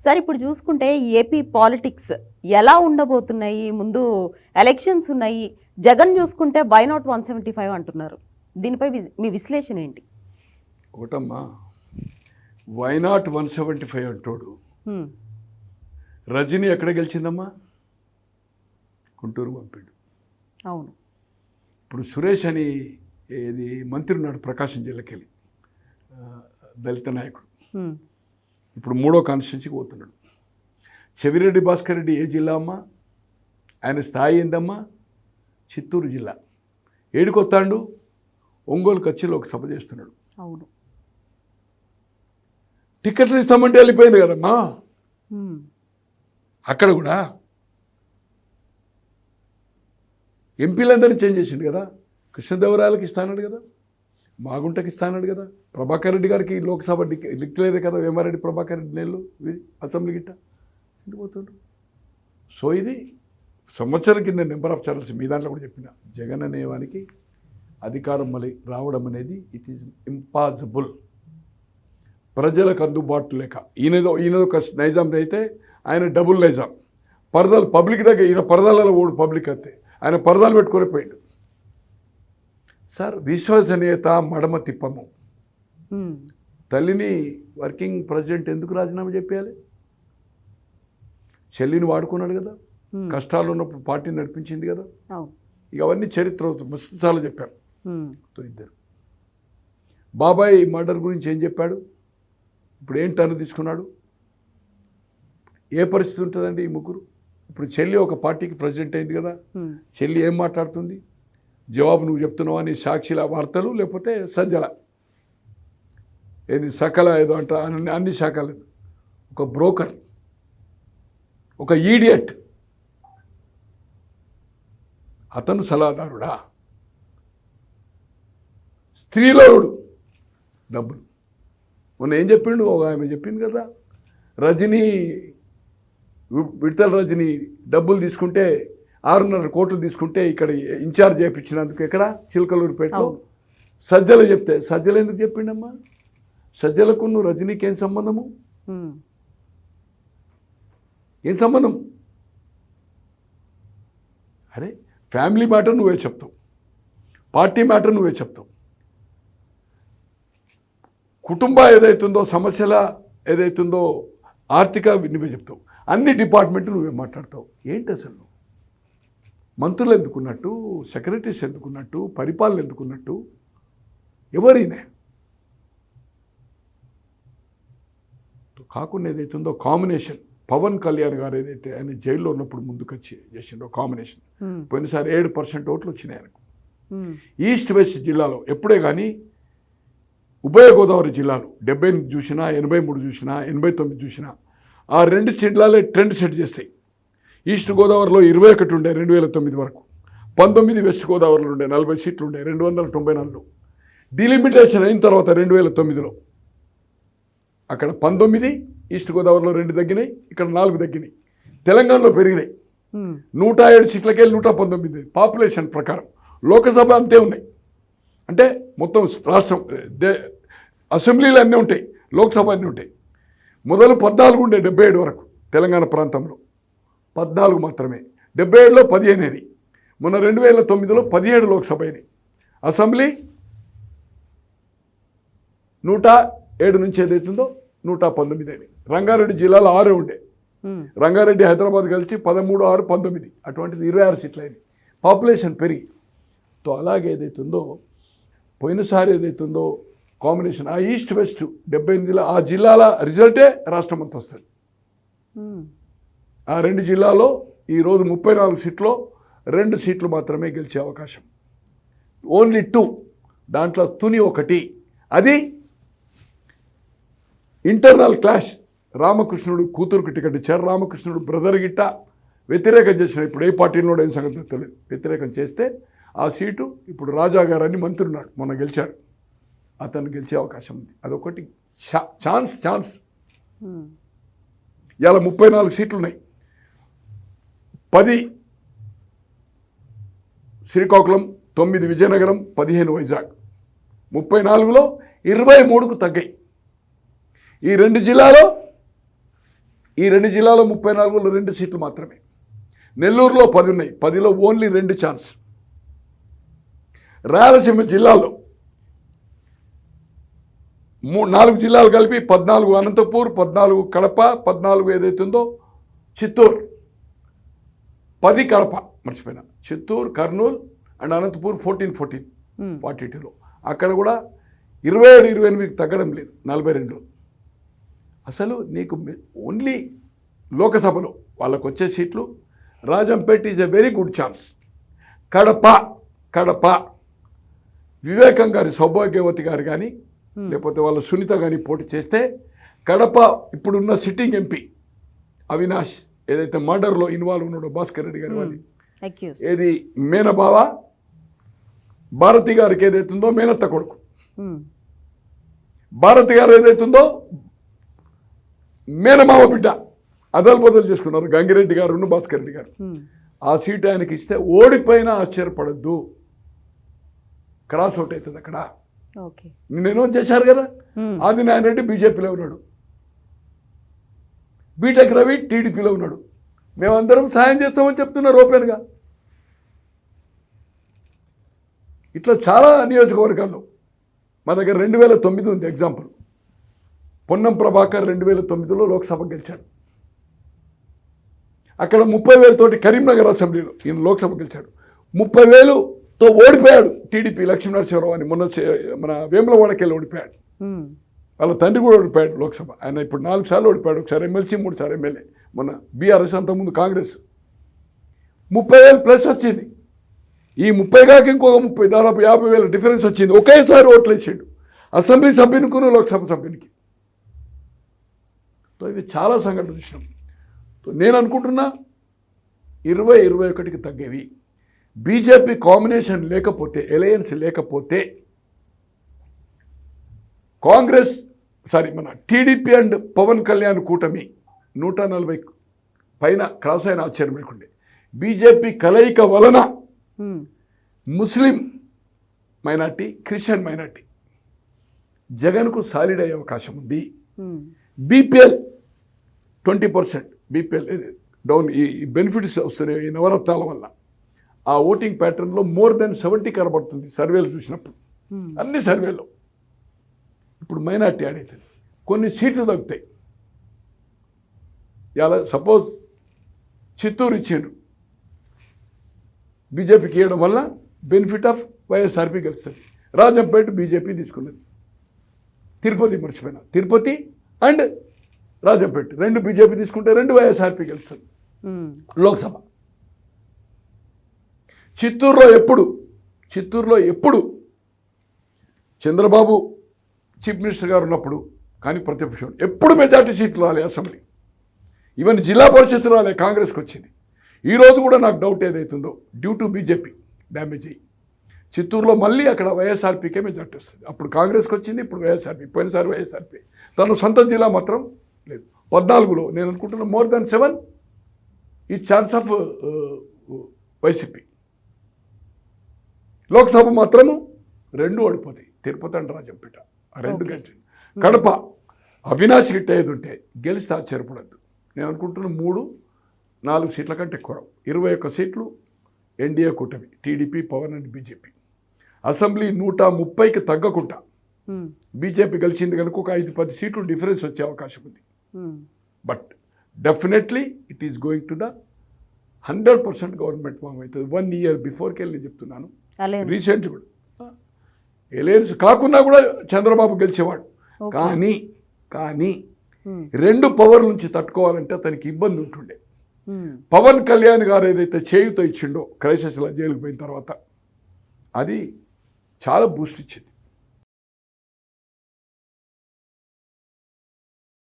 Sir ఇప్పుడు చూసుకుంటే AP politics ఎలా ఉండబోతున్నాయి? ముందు ఎలక్షన్స్ ఉన్నాయి. జగన్ చూసుకుంటే why not one seventy five అంటున్నారు. దీనిపై వి- మీ విశ్లేషణ ఏంటి? ఒకటమ్మా why not one seventy five అంటాడు. రజనీ ఎక్కడ గెలిచిందమ్మా? గుంటూరు పంపాడు. అవును. ఇప్పుడు సురేష్ అని ఏది మంత్రి ఉన్నాడు ప్రకాశం జిల్లాకి వెళ్ళి ఆ, దళిత నాయకుడు. ఇప్పుడు మూడో కాన్స్టిట్యున్సీకి పోతున్నాడు. చెవిరెడ్డి భాస్కర్ రెడ్డి ఏ జిల్లా అమ్మా? ఆయన స్థాయి ఏందమ్మా? చిత్తూరు జిల్లా. ఏడుకొత్తాండు? ఒంగోలు కచ్చిలో ఒక సభ చేస్తున్నాడు. అవును. టికెట్లు ఇస్తామంటే వెళ్ళిపోయింది కదమ్మా. అక్కడ కూడా. ఎంపీలందరినీ చేంజ్ చేసిండు కదా? కృష్ణదేవరాయలకి ఇస్తానడు కదా? మాగుంటకి ఇస్తానడు కదా. ప్రభాకర్ రెడ్డి గారికి లోక్సభ డిక్- కదా వేమారెడ్డి ప్రభాకర్ రెడ్డి నెల్లు అసెంబ్లీ గిట్ట. ఎందుకు పోతుండ్రు? సో ఇది సంవత్సరం కింద నెంబర్ ఆఫ్ ఛానల్స్ మీ దాంట్లో కూడా చెప్పిన జగన్ అనేవానికి అధికారం మళ్ళీ రావడం అనేది ఇట్ ఈజ్ ఇంపాసిబుల్ ప్రజలకు అందుబాటు లేక ఈయనదో ఈయనదో ఒక నైజాం అయితే ఆయన డబుల్ నైజాం. పరదాలు పబ్లిక్ దగ్గర ఈయన పరదాలలో ఓడు పబ్లిక్ అయితే. ఆయన పరదాలు పెట్టుకొని పోయాడు. సార్ విశ్వసనీయత మడమ తిప్పము. తల్లిని వర్కింగ్ ప్రెసిడెంట్ ఎందుకు రాజీనామా చెప్పేయాలి? చెల్లిని వాడుకున్నాడు కదా. కష్టాలు ఉన్నప్పుడు పార్టీ నడిపించింది కదా. ఇక అవన్నీ చరిత్ర మస్తుసార్లు చెప్పాం. ఇద్దరు. బాబాయ్ మర్డర్ గురించి ఏం చెప్పాడు? ఇప్పుడు ఏం టర్న్ తీసుకున్నాడు? ఏ పరిస్థితి ఉంటుందండి ఈ ముగ్గురు? ఇప్పుడు చెల్లి ఒక పార్టీకి ప్రెసిడెంట్ అయింది కదా. చెల్లి ఏం మాట్లాడుతుంది? జవాబు నువ్వు చెప్తున్నావు అని సాక్షిల వార్తలు లేకపోతే సజ్జల ఏది సకల ఏదో అంట? అన్ని అన్ని శాఖలు ఒక బ్రోకర్ ఒక ఈడియట్. అతను సలహాదారుడా? స్త్రీలోడు డబ్బులు. మొన్న ఏం చెప్పిండు? ఒక ఆమె చెప్పింది కదా. రజనీ విడతల రజనీ డబ్బులు తీసుకుంటే ఆరున్నర కోట్లు తీసుకుంటే ఇక్కడ ఇన్ఛార్జ్ చేయించినందుకు ఎక్కడ? చిలకలూరుపేటలో. సజ్జలు చెప్తే సజ్జలు ఎందుకు చెప్పిండమ్మా? సజ్జలకు నువ్వు రజనీకి ఏం సంబంధము. ఏం సంబంధం? అరే ఫ్యామిలీ మ్యాటర్ నువ్వే చెప్తావు. పార్టీ మ్యాటర్ నువ్వే చెప్తావు. కుటుంబ ఏదైతుందో సమస్యల ఏదైతుందో ఆర్థిక నువ్వే చెప్తావు. అన్ని డిపార్ట్మెంట్ నువ్వే మాట్లాడతావు. ఏంటి అసలు మంత్రులు ఎందుకున్నట్టు సెక్రటరీస్ ఎందుకున్నట్టు పరిపాలన ఎందుకున్నట్టు ఎవరైనా కాకుండా ఏదైతుందో కాంబినేషన్ పవన్ కళ్యాణ్ గారు ఏదైతే ఆయన జైల్లో ఉన్నప్పుడు ముందుకు వచ్చి చేసిండో కాంబినేషన్. పోయినసారి ఏడు పర్సెంట్ ఓట్లు వచ్చినాయి ఆయనకు. ఈస్ట్ వెస్ట్ జిల్లాలో ఎప్పుడే కానీ ఉభయ గోదావరి జిల్లాలు డెబ్బై ఎనిమిది చూసినా ఎనభై మూడు చూసినా ఎనభై తొమ్మిది చూసినా ఆ రెండు జిల్లాలే ట్రెండ్ సెట్ చేస్తాయి ఈస్ట్ గోదావరిలో ఇరవై ఒకటి ఉండే రెండు వేల తొమ్మిది వరకు పంతొమ్మిది వెస్ట్ గోదావరిలో ఉండే నలభై సీట్లు ఉండే రెండు వందల తొంభై నాలుగు డిలిమిటేషన్ అయిన తర్వాత రెండు వేల తొమ్మిదిలో అక్కడ పంతొమ్మిది ఈస్ట్ గోదావరిలో రెండు తగ్గినాయి ఇక్కడ నాలుగు తగ్గినాయి తెలంగాణలో పెరిగినాయి. నూట ఏడు సీట్లకెళ్ళి నూట పంతొమ్మిది పాపులేషన్ ప్రకారం లోకసభ అంతే ఉన్నాయి. అంటే మొత్తం రాష్ట్రం దే అసెంబ్లీలు అన్నీ ఉంటాయి లోక్సభ అన్నీ ఉంటాయి. మొదలు పద్నాలుగు ఉండే డెబ్బై ఏడు వరకు తెలంగాణ ప్రాంతంలో. పద్నాలుగు మాత్రమే. డెబ్బై ఏడులో పదిహేను అయినాయి. మొన్న రెండు వేల తొమ్మిదిలో పదిహేడు లోక్సభ అయినాయి. అసెంబ్లీ నూట ఏడు నుంచి ఏదైతుందో నూట పంతొమ్మిది అయినాయి. రంగారెడ్డి జిల్లాలో ఆరే ఉండే. రంగారెడ్డి హైదరాబాద్ కలిసి పదమూడు ఆరు పంతొమ్మిది. అటువంటిది ఇరవై ఆరు సీట్లు అయినాయి. పాపులేషన్ పెరిగి. తో అలాగే ఏదైతుందో పోయినసారి ఏదైతుందో కాంబినేషన్ ఆ ఈస్ట్ వెస్ట్ డెబ్బై ఎనిమిదిలో ఆ జిల్లాల రిజల్టే రాష్ట్రం అంతా వస్తుంది. ఆ రెండు జిల్లాలో ఈరోజు ముప్పై నాలుగు సీట్లో రెండు సీట్లు మాత్రమే గెలిచే అవకాశం. Only two. దాంట్లో తుని ఒకటి. అది ఇంటర్నల్ క్లాష్ రామకృష్ణుడు కూతురుకు టికెట్ ఇచ్చారు. రామకృష్ణుడు బ్రదర్ గిట్ట వ్యతిరేకం చేసిన ఇప్పుడు ఏ పార్టీలో ఏం సంగతి తెలియదు. వ్యతిరేకం చేస్తే ఆ సీటు ఇప్పుడు రాజా గారు అని మంత్రి ఉన్నాడు. మొన్న గెలిచాడు. అతను గెలిచే అవకాశం ఉంది. అదొకటి. ఛా- ఛాన్స్ ఛాన్స్. ఇవాళ ముప్పై నాలుగు సీట్లు ఉన్నాయి పది శ్రీకాకుళం తొమ్మిది విజయనగరం పదిహేను వైజాగ్. ముప్పై నాలుగులో ఇరవై మూడుకు తగ్గాయి. ఈ రెండు జిల్లాలో ఈ రెండు జిల్లాలో ముప్పై నాలుగులో రెండు సీట్లు మాత్రమే. నెల్లూరులో పది ఉన్నాయి. పదిలో ఓన్లీ రెండు ఛాన్స్. రాయలసీమ జిల్లాలో మూ నాలుగు జిల్లాలు కలిపి పద్నాలుగు అనంతపూర్ పద్నాలుగు కడప పద్నాలుగు ఏదైతుందో చిత్తూరు. పది కడప మర్చిపోయినా. Chittoor Kurnool and Anantapur fourteen fourteen Hmm. Forty టూలో అక్కడ కూడా ఇరవై ఏడు ఇరవై ఎనిమిదికి తగ్గడం లేదు నలభై రెండు. అసలు నీకు ఓన్లీ లోకసభలో వాళ్ళకు వచ్చే సీట్లు Rajampet is a very good chance Kadapa Kadapa. Vivekam గారి సౌభాగ్యవతి గారు కానీ లేకపోతే వాళ్ళ సునీత కానీ పోటీ చేస్తే కడప ఇప్పుడున్న సిట్టింగ్ ఎంపీ అవినాష్. ఏదైతే మర్డర్లో ఇన్వాల్వ్ ఉన్నాడో భాస్కర్ రెడ్డి గారి వాళ్ళు అక్యూస్ ఏది? మేనబావ భారతి గారికి ఏదైతుందో మేనత్త కొడుకు. భారతి గారు ఏదైతుందో మేనమామ బిడ్డ. అదలు బదులు చేసుకున్నారు గంగిరెడ్డి గారు భాస్కర్ రెడ్డి గారు. ఆ సీట్ ఆయనకి ఇస్తే ఓడిపోయినా ఆశ్చర్యపడద్దు. క్రాస్ అవుట్ అవుతుంది అక్కడ. ఓకే నిన్నేనో చేశారు కదా? ఆదినారాయణ రెడ్డి బీజేపీలో ఉన్నాడు. బీటెక్ రవి టీడీపీలో ఉన్నాడు. మేమందరం సాయం చేస్తామని చెప్తున్నారు ఓపెన్గా. ఇట్లా చాలా నియోజకవర్గాల్లో మా దగ్గర రెండు వేల తొమ్మిది ఉంది ఎగ్జాంపుల్. పొన్నం ప్రభాకర్ రెండు వేల తొమ్మిదిలో లోక్సభ గెలిచాడు. అక్కడ ముప్పై వేలతోటి కరీంనగర్ అసెంబ్లీలో ఈయన లోక్సభ గెలిచాడు. ముప్పై వేలుతో ఓడిపోయాడు టీడీపీ లక్ష్మీనరసింహరావు అని మొన్న మన వేములవాడకెళ్ళి ఓడిపోయాడు. వాళ్ళ తండ్రి కూడా ఓడిపోయాడు లోక్సభ. ఆయన ఇప్పుడు నాలుగు సార్లు ఓడిపోయాడు. ఒకసారి ఎమ్మెల్సీ మూడు సార్లు ఎమ్మెల్యే. మన బీఆర్ఎస్ అంతకుముందు కాంగ్రెస్. ముప్పై వేలు ప్లస్ వచ్చింది. ఈ ముప్పై కాక ఇంకొక ముప్పై దాదాపు యాభై వేల డిఫరెన్స్ వచ్చింది. ఒకేసారి ఓట్లు వేసాడు. అసెంబ్లీ సభ్యునికును లోక్సభ సభ్యునికి. ఇది చాలా సంఘటన చూసినాం. నేను అనుకుంటున్నా ఇరవై ఇరవై ఒకటికి తగ్గేవి. బీజేపీ కాంబినేషన్ లేకపోతే ఎలయన్స్ లేకపోతే కాంగ్రెస్ సారీ మన టీడీపీ అండ్ పవన్ కళ్యాణ్ కూటమి నూట నలభై పైన క్రాస్ అయిన ఆశ్చర్యం లేకుండే బీజేపీ కలయిక వలన ముస్లిం మైనార్టీ క్రిస్టియన్ మైనార్టీ జగన్కు సాలిడ్ అయ్యే అవకాశం ఉంది. BPL twenty percent BPL down ఈ బెనిఫిట్స్ వస్తున్నాయి ఈ నవరత్నాల వల్ల. ఆ ఓటింగ్ ప్యాటర్న్లో మోర్ దెన్ సెవెంటీ కనబడుతుంది సర్వేలు చూసినప్పుడు. అన్ని సర్వేలు. ఇప్పుడు మైనార్టీ యాడ్ అవుతుంది కొన్ని సీట్లు తగ్గుతాయి ఇలా సపోజ్ చిత్తూరు ఇచ్చిండ్రు. బీజేపీకి ఇవ్వడం వల్ల బెనిఫిట్ ఆఫ్ వైఎస్ఆర్పీ గెలుస్తుంది. రాజంపేట బీజేపీ తీసుకున్నది. తిరుపతి మర్చిపోయినా. తిరుపతి అండ్ రాజంపేట. రెండు బీజేపీ తీసుకుంటే రెండు వైఎస్ఆర్పీ గెలుస్తుంది. లోక్సభ. చిత్తూరులో ఎప్పుడు చిత్తూరులో ఎప్పుడు చంద్రబాబు చీఫ్ మినిస్టర్ గారు ఉన్నప్పుడు కానీ ప్రతిపక్షం ఎప్పుడు మెజార్టీ సీట్లు రాలే అసెంబ్లీ. ఈవెన్ జిల్లా పరిషత్ రాలే కాంగ్రెస్కి వచ్చింది. ఈరోజు కూడా నాకు డౌట్ ఏదైతుందో డ్యూ టు బీజేపీ డ్యామేజ్ అయ్యి. చిత్తూరులో మళ్ళీ అక్కడ వైఎస్ఆర్పీకే మెజార్టీ వస్తుంది. అప్పుడు కాంగ్రెస్కి వచ్చింది ఇప్పుడు వైఎస్ఆర్పీ పోయినసారి వైఎస్ఆర్పీ. తను సొంత జిల్లా మాత్రం లేదు. పద్నాలుగులో నేను అనుకుంటున్నా మోర్ దాన్ సెవెన్ ఈ ఛాన్స్ ఆఫ్ వైసీపీ లోక్సభ మాత్రము రెండు ఓడిపోతాయి. తిరుపతి అండ్ రాజంపేట. రెండు గంటలు. కడప అవినాష్ హిట్ అయ్యేది ఉంటే గెలిస్తే ఆశ్చర్యపడద్దు. నేను అనుకుంటున్న మూడు నాలుగు సీట్ల కంటే ఎక్కువ రావు. ఇరవై ఒక్క సీట్లు ఎన్డీఏ కూటమి TDP Pawan and BJP. Assembly నూట ముప్పైకి తగ్గకుండా బీజేపీ గెలిచింది కనుక ఒక ఐదు పది సీట్లు డిఫరెన్స్ వచ్చే అవకాశం ఉంది. But definitely it is going to the hundred percent government form అవుతుంది. వన్ ఇయర్ బిఫోర్కి వెళ్ళి నేను చెప్తున్నాను. రీసెంట్ కూడా. ఎలయన్స్ కాకున్నా కూడా చంద్రబాబు గెలిచేవాడు. కానీ కానీ రెండు పవర్ నుంచి తట్టుకోవాలంటే అతనికి ఇబ్బంది ఉంటుండే. పవన్ కళ్యాణ్ గారు ఏదైతే చేయుతో ఇచ్చిండో క్రైసిస్లో జైలుకు పోయిన తర్వాత అది చాలా బూస్ట్ ఇచ్చింది.